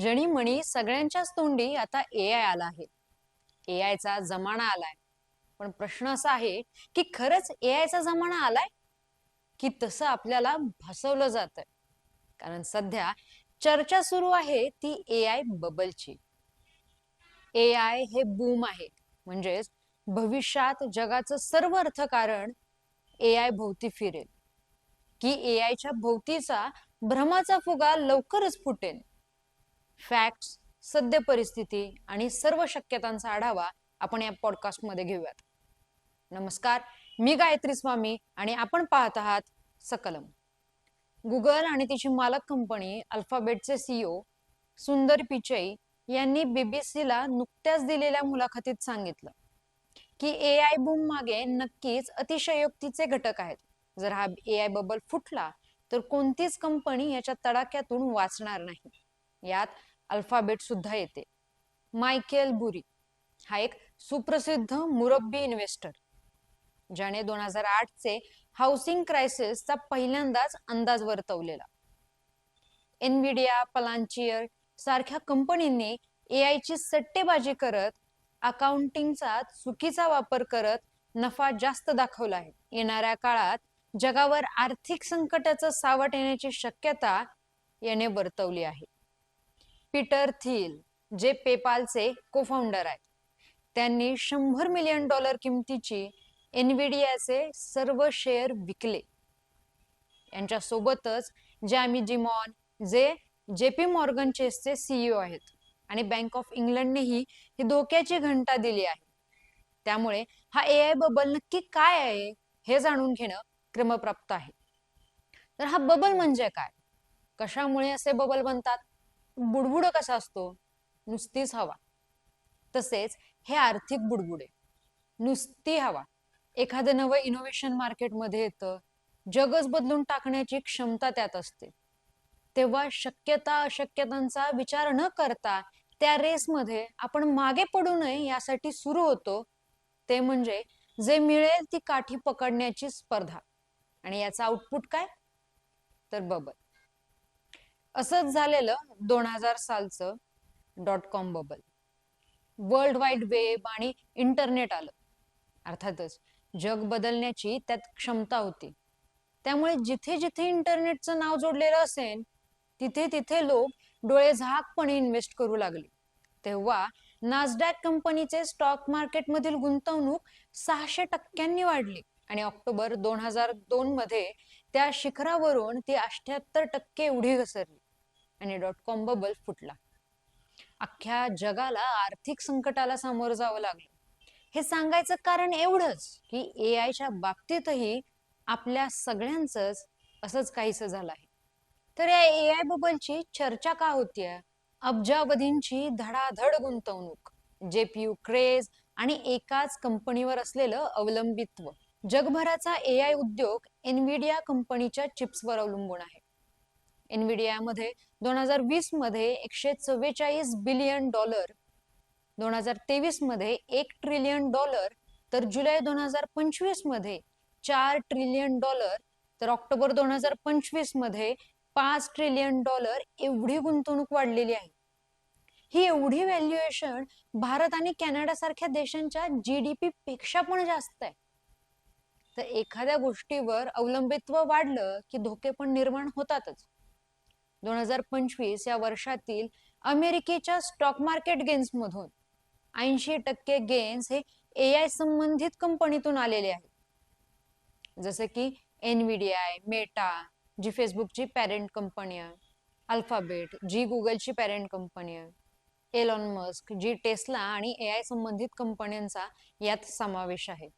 जणी म्हणी सगळ्यांच्याच तोंडी आता ए आय आला आहे. ए आयचा जमाना आलाय. पण प्रश्न असा आहे की खरंच ए आयचा जमाना आलाय? की तसं आपल्याला भासवलं जात कारण सध्या चर्चा सुरू आहे ती ए आय बबलची. ए आय हे बूम आहे. म्हणजेच भविष्यात जगाचं सर्व अर्थकारण ए आय भोवती फिरेल. की ए आयच्या भोवतीचा भ्रमाचा फुगा लवकरच फुटेल. फॅक्ट्स सद्य परिस्थिती आणि सर्व शक्यतांचा आढावा आपण या पॉडकास्टमध्ये घेऊयात. नमस्कार मी गायत्री स्वामी आणि आपण पाहत आहात सकलम. गुगल आणि तिची मालक कंपनी अल्फाबेटचे सीईओ सुंदर पिचई यांनी बीबीसीला नुकत्याच दिलेल्या मुलाखतीत सांगितलं की ए आय बूम मागे नक्कीच अतिशयोक्तीचे घटक आहेत. जर हा ए आय बबल फुटला तर कोणतीच कंपनी याच्या तडाख्यातून वाचणार नाही. यात अल्फाबेट सुद्धा येते. मायकेल बुरी हा एक सुप्रसिद्ध मुरब्बी इन्व्हेस्टर ज्याने दोन हजार आठचे हाऊसिंग क्रायसिसचा पहिल्यांदाच अंदाज वर्तवलेला. एनविडिया पलांचियर सारख्या कंपनींनी ए सट्टेबाजी करत अकाउंटिंगचा चुकीचा वापर करत नफा जास्त दाखवला आहे. येणाऱ्या काळात जगावर आर्थिक संकटाचं सावट येण्याची शक्यता याने वर्तवली आहे. पीटर थिल जे पेपालचे को फाउंडर आहेत. त्यांनी शंभर मिलियन डॉलर किमतीची एनविडियाचे सर्व शेअर विकले. यांच्या सोबतच Jamie Dimon J J P Morgan चेसचे सीईओ आहेत आणि बँक ऑफ इंग्लंडनेही ही धोक्याची घंटा दिली आहे. त्यामुळे हा ए आय बबल नक्की काय आहे हे जाणून घेणं क्रमप्राप्त आहे. तर हा बबल म्हणजे काय? कशामुळे असे बबल बनतात? बुडबुड कसा असतो? नुसतीच हवा. तसेच हे आर्थिक बुडबुडे. नुसती हवा. एखादं नवं इनोव्हेशन मार्केटमध्ये येतं. जगच बदलून टाकण्याची क्षमता त्यात असते. तेव्हा शक्यता अशक्यतांचा विचार न करता त्या रेसमध्ये आपण मागे पडू नये यासाठी सुरू होतो. ते म्हणजे जे मिळेल ती काठी पकडण्याची स्पर्धा. आणि याचा आउटपुट काय? तर बबल. असंच झालेलं दोन हजार सालचं dot com bubble world wide web आणि इंटरनेट आलं. अर्थातच जग बदलण्याची त्यात क्षमता होती. त्यामुळे जिथे जिथे इंटरनेटचं नाव जोडलेलं असेल तिथे तिथे लोक डोळे झाकपणे इन्व्हेस्ट करू लागले. तेव्हा नासडॅक कंपनीचे स्टॉक मार्केटमधील गुंतवणूक सहाशे टक्क्यांनी वाढली. आणि ऑक्टोबर दोन हजार दोन मध्ये त्या शिखरावरून ती अठ्याहत्तर टक्के एवढी घसरली आणि डॉट कॉम बबल फुटला. अख्ख्या जगाला आर्थिक संकटाला सामोरं जावं लागलं. हे सांगायचं कारण एवढंच की ए आयच्या बाबतीतही आपल्या सगळ्यांचंच असंच काहीसं झालं आहे. तर या ए आय बबलची चर्चा का होतीये? अब्जावधींची धडाधड गुंतवणूक जेपीयू क्रेज आणि एकाच कंपनीवर असलेलं अवलंबित्व. जगभराचा ए आय उद्योग एनविडिया कंपनीच्या चिप्सवर अवलंबून आहे. एनविडियामध्ये दोन हजार वीसमध्ये एकशे चव्वेचाळीस बिलियन डॉलर दोन हजार तेवीसमध्ये एक ट्रिलियन डॉलर तर जुलै दोन हजार पंचवीसमध्ये चार ट्रिलियन डॉलर तर ऑक्टोबर दोन हजार पंचवीसमध्ये पाच ट्रिलियन डॉलर एवढी गुंतवणूक वाढलेली आहे. ही एवढी व्हॅल्युएशन भारत आणि कॅनडा सारख्या देशांच्या जीडीपी पेक्षा पण जास्त आहे. तर एखाद्या गोष्टीवर अवलंबित्व वाढलं की धोके पण निर्माण होतातच. दोन हजार पंचवीस या वर्षातील अमेरिकेच्या स्टॉक मार्केट गेन्स मधून ऐंशी टक्के गेन्स हे ए आय संबंधित कंपनीतून आलेले आहेत. जसे की एनव्हीडीआय मेटा जी फेसबुकची पॅरेंट कंपनी आहे अल्फाबेट जी गुगलची पॅरेंट कंपनी आहे एलॉन मस्क जी टेस्ला आणि ए आय संबंधित कंपन्यांचा यात समावेश आहे.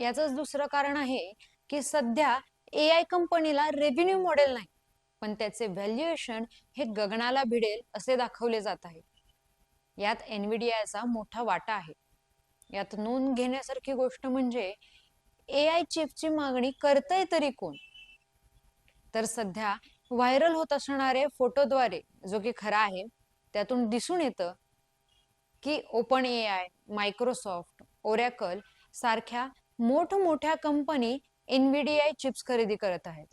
याचंच दुसरं कारण आहे की सध्या ए आय कंपनीला रेव्हेन्यू मॉडेल नाही पण त्याचे व्हॅल्युएशन हे गगनाला भिडेल असे दाखवले जात आहे. यात एनव्हीडीआयचा मोठा वाटा आहे. यात नोंद घेण्यासारखी गोष्ट म्हणजे ए आय चिपची मागणी करतय तरी कोण? तर सध्या व्हायरल होत असणारे फोटोद्वारे जो की खरा आहे त्यातून दिसून येतं की open A I Microsoft Oracle सारख्या मोठमोठ्या कंपनी एनव्हीडीआय चिप्स खरेदी करत आहेत.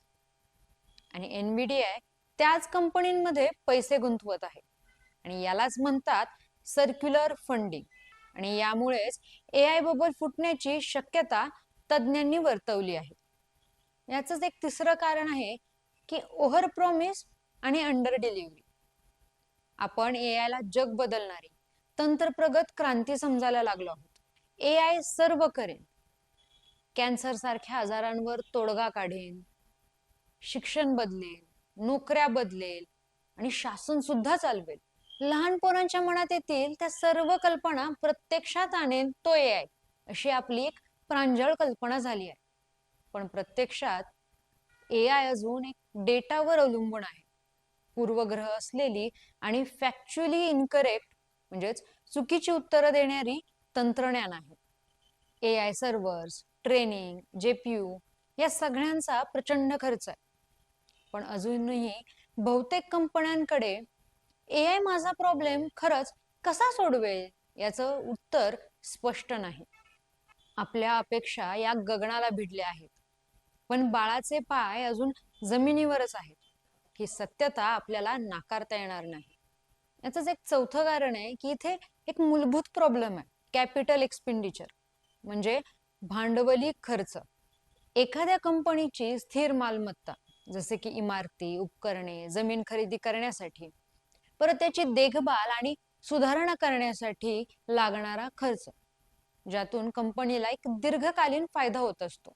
आणि एनव्हीडीआय त्याच कंपनींमध्ये पैसे गुंतवत आहे. आणि यालाच म्हणतात सर्क्युलर फंडिंग आणि यामुळेच ए आय बबल फुटण्याची शक्यता तज्ज्ञांनी वर्तवली आहे. याचंच एक तिसरं कारण आहे की ओव्हर प्रॉमिस आणि अंडर डिलिव्हरी. आपण ए आयला जग बदलणारी तंत्रप्रगत क्रांती समजायला लागलो आहोत. ए आय सर्व करेल कॅन्सर सारख्या आजारांवर तोडगा काढेन शिक्षण बदलेल नोकऱ्या बदलेल आणि शासन सुद्धा चालवेल. लहान पोरांच्या मनात येतील त्या सर्व कल्पना प्रत्यक्षात आणेन तो ए आय अशी आपली एक प्रांजळ कल्पना झाली आहे. पण प्रत्यक्षात ए आय अजून एक डेटावर अवलंबून आहे. पूर्वग्रह असलेली आणि फॅक्च्युअली इनकरेक्ट म्हणजेच चुकीची उत्तरं देणारी तंत्रज्ञान आहे. A I servers training GPU या सगळ्यांचा प्रचंड खर्च आहे. पण अजूनही बहुतेक कंपन्यांकडे ए आय माझा प्रॉब्लेम खरंच कसा सोडवेल याचं उत्तर स्पष्ट नाही. आपल्या अपेक्षा या गगनाला भिडल्या आहेत. पण बाळाचे पाय अजून जमिनीवरच आहेत. ही सत्यता आपल्याला नाकारता येणार नाही. याचंच एक चौथं कारण आहे की इथे एक मूलभूत प्रॉब्लेम आहे. कॅपिटल एक्सपेंडिचर म्हणजे भांडवली खर्च. एखाद्या कंपनीची स्थिर मालमत्ता जसे की इमारती उपकरणे जमीन खरेदी करण्यासाठी परत त्याची देखभाल आणि सुधारणा करण्यासाठी लागणारा खर्च ज्यातून कंपनीला एक दीर्घकालीन फायदा होत असतो.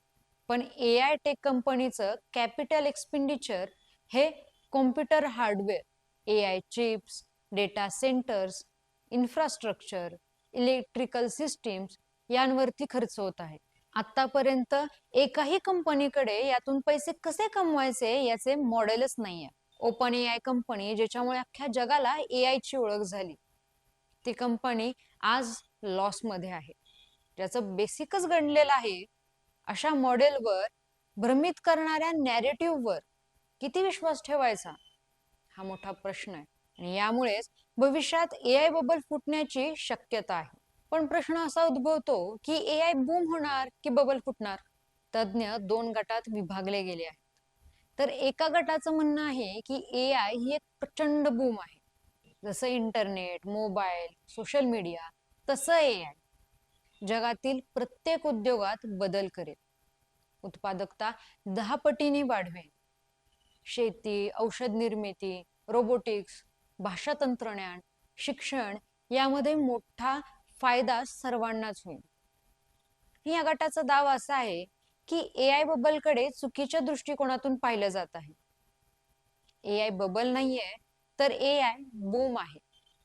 पण ए आय टेक कंपनीचं कॅपिटल एक्सपेंडिचर हे computer hardware A I chips data centres infrastructure electrical systems यांवरती खर्च होत आहे. आतापर्यंत एकाही कंपनीकडे यातून पैसे कसे कमवायचे याचे मॉडेलच नाहीये. ओपन ए आय कंपनी ज्याच्यामुळे अख्ख्या जगाला ए ची ओळख झाली. ती कंपनी आज लॉसमध्ये आहे. ज्याचं बेसिकच गणलेलं आहे. अशा मॉडेलवर भ्रमित करणाऱ्या नॅरेटिव्हवर किती विश्वास ठेवायचा? हा मोठा प्रश्न आहे. आणि यामुळेच भविष्यात ए आय बबल फुटण्याची शक्यता आहे. पण प्रश्न असा उद्भवतो की ए आय बूम होणार की बबल फुटणार? तज्ज्ञ दोन गटात विभागले गेले आहेत. तर एका गटाचं म्हणणं आहे की ए आय ही एक प्रचंड बूम आहे. जसं इंटरनेट मोबाईल सोशल मीडिया तसं ए आय जगातील प्रत्येक उद्योगात बदल करेल. उत्पादकता दहा पटीने वाढवेल. शेती औषध निर्मिती रोबोटिक्स भाषा तंत्रज्ञान शिक्षण यामध्ये मोठा फायदा सर्वांनाच होईल. या गटाचा दावा असा आहे की ए आय बबलकडे चुकीच्या दृष्टिकोनातून पाहिलं जात आहे. ए आय बबल नाहीये तर ए आय बूम आहे.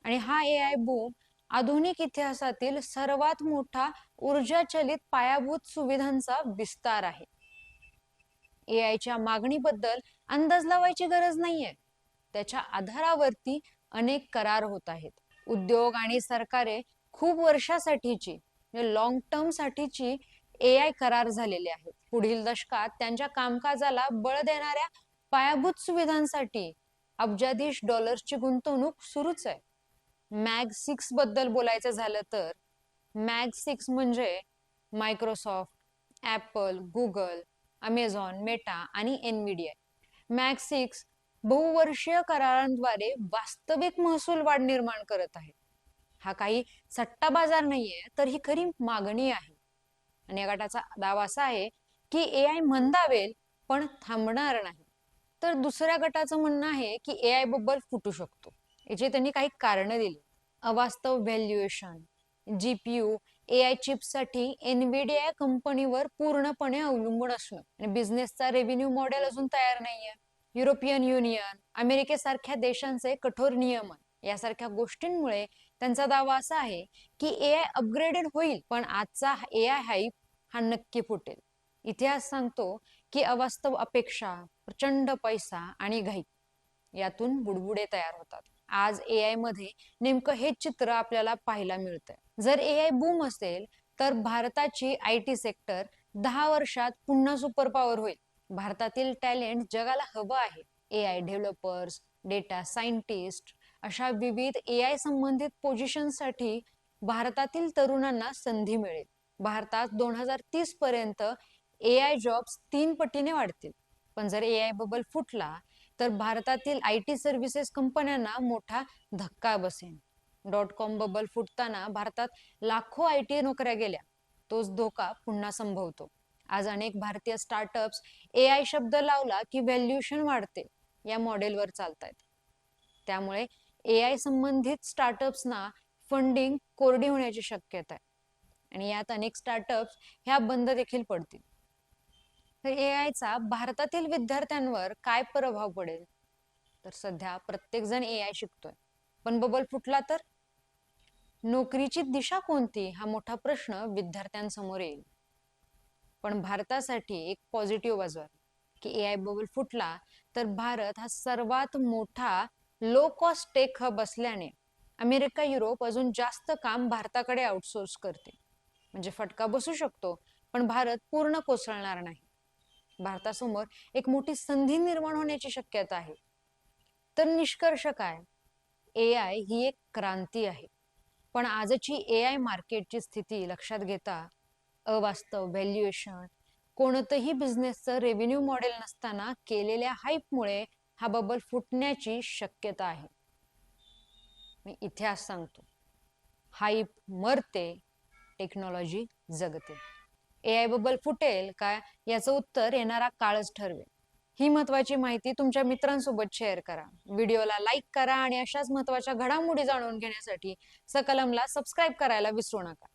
आणि हा ए आय बूम आधुनिक इतिहासातील सर्वात मोठा ऊर्जा चलित पायाभूत सुविधांचा विस्तार आहे. ए आयच्या मागणीबद्दल अंदाज लावायची गरज नाहीये. त्याच्या आधारावरती अनेक करार होत आहेत. उद्योग आणि सरकारे खूप वर्षासाठीची म्हणजे लॉंग टर्म साठीची ए आय करार झालेले आहेत. पुढील दशकात त्यांच्या कामकाजाला बळ देणाऱ्या पायाभूत सुविधांसाठी अब्जाधीश डॉलर्सची गुंतवणूक सुरूच आहे. मॅग सिक्सबद्दल बोलायचं झालं तर मॅग सिक्स म्हणजे Microsoft Apple Google Amazon Meta आणि एनविडिया मॅग सिक्स बहुवर्षीय करारांद्वारे वास्तविक महसूल वाढ निर्माण करत आहे. हा काही सट्टा बाजार नाहीये तर ही खरी मागणी आहे. आणि या गटाचा दावा असा आहे की ए आय मंदावेल पण थांबणार नाही. तर दुसऱ्या गटाचं म्हणणं आहे की ए आयबद्दल फुटू शकतो. याची त्यांनी काही कारण दिली. अवास्तव व्हॅल्युएशन जीपीयू ए आय चिपसाठी एनव्हीडीआय कंपनीवर पूर्णपणे अवलंबून असणं. आणि बिझनेसचा रेव्हेन्यू मॉडेल अजून तयार नाहीये. युरोपियन युनियन अमेरिकेसारख्या देशांचे कठोर नियमन यासारख्या गोष्टींमुळे त्यांचा दावा असा आहे की ए आय अपग्रेडेड होईल पण आजचा ए आय हाईप हा नक्की फुटेल. इतिहास सांगतो की अवास्तव अपेक्षा प्रचंड पैसा आणि घाई यातून बुडबुडे तयार होतात. आज ए आयमध्ये नेमकं हेच चित्र आपल्याला पाहायला मिळतंय. जर ए आय बूम असेल तर भारताची आय टी सेक्टर दहा वर्षात पुन्हा सुपर पॉवर होईल. भारतातील टॅलेंट जगाला हवं आहे. A I developers data scientist अशा विविध ए आय संबंधित पोझिशनसाठी भारतातील तरुणांना संधी मिळेल. भारतात दोन हजार तीस पर्यंत ए आय जॉब्स तीन पटीने वाढतील. पण जर ए आय बबल फुटला तर भारतातील आय टी सर्व्हिसेस कंपन्यांना मोठा धक्का बसेल. डॉट कॉम बबल फुटताना भारतात लाखो आय टी नोकऱ्या गेल्या. तोच धोका पुन्हा संभवतो. आज अनेक भारतीय स्टार्टअप्स ए आय शब्द लावला की व्हॅल्युएशन वाढते. या मॉडेलवर चालतायत. त्यामुळे ए आय संबंधित स्टार्टअप्सना फंडिंग कोरडी होण्याची शक्यता आहे. आणि यात अनेक स्टार्टअप्स ह्या बंद देखील पडतील. तर ए आयचा भारतातील विद्यार्थ्यांवर काय प्रभाव पडेल? तर सध्या प्रत्येक जण ए आय शिकतोय. पण बबल फुटला तर? नोकरीची दिशा कोणती? हा मोठा प्रश्न विद्यार्थ्यांसमोर येईल. पण भारतासाठी एक पॉझिटिव्ह बाजू आहे. की ए आय बबल फुटला तर भारत हा सर्वात मोठा लो कॉस्ट टेक हब असल्याने अमेरिका युरोप अजून जास्त काम भारताकडे आउटसोर्स करते. म्हणजे फटका बसू शकतो पण भारत पूर्ण कोसळणार नाही. भारतासमोर एक मोठी संधी निर्माण होण्याची शक्यता आहे. तर निष्कर्ष काय? ए आय ही एक क्रांती आहे. पण आजची ए आय मार्केटची स्थिती लक्षात घेता अवास्तव व्हॅल्युएशन कोणतंही बिझनेसचं रेव्हेन्यू मॉडेल नसताना केलेल्या हाईपमुळे हा बबल फुटण्याची शक्यता आहे. मी इतिहास सांगतो. हाईप मरते टेक्नॉलॉजी जगते. ए आय बबल फुटेल का याचं उत्तर येणारा काळच ठरवेल. ही महत्वाची माहिती तुमच्या मित्रांसोबत शेअर करा. व्हिडिओला लाईक करा आणि अशाच महत्त्वाच्या घडामोडी जाणून घेण्यासाठी सकलमला सबस्क्राईब करायला विसरू नका.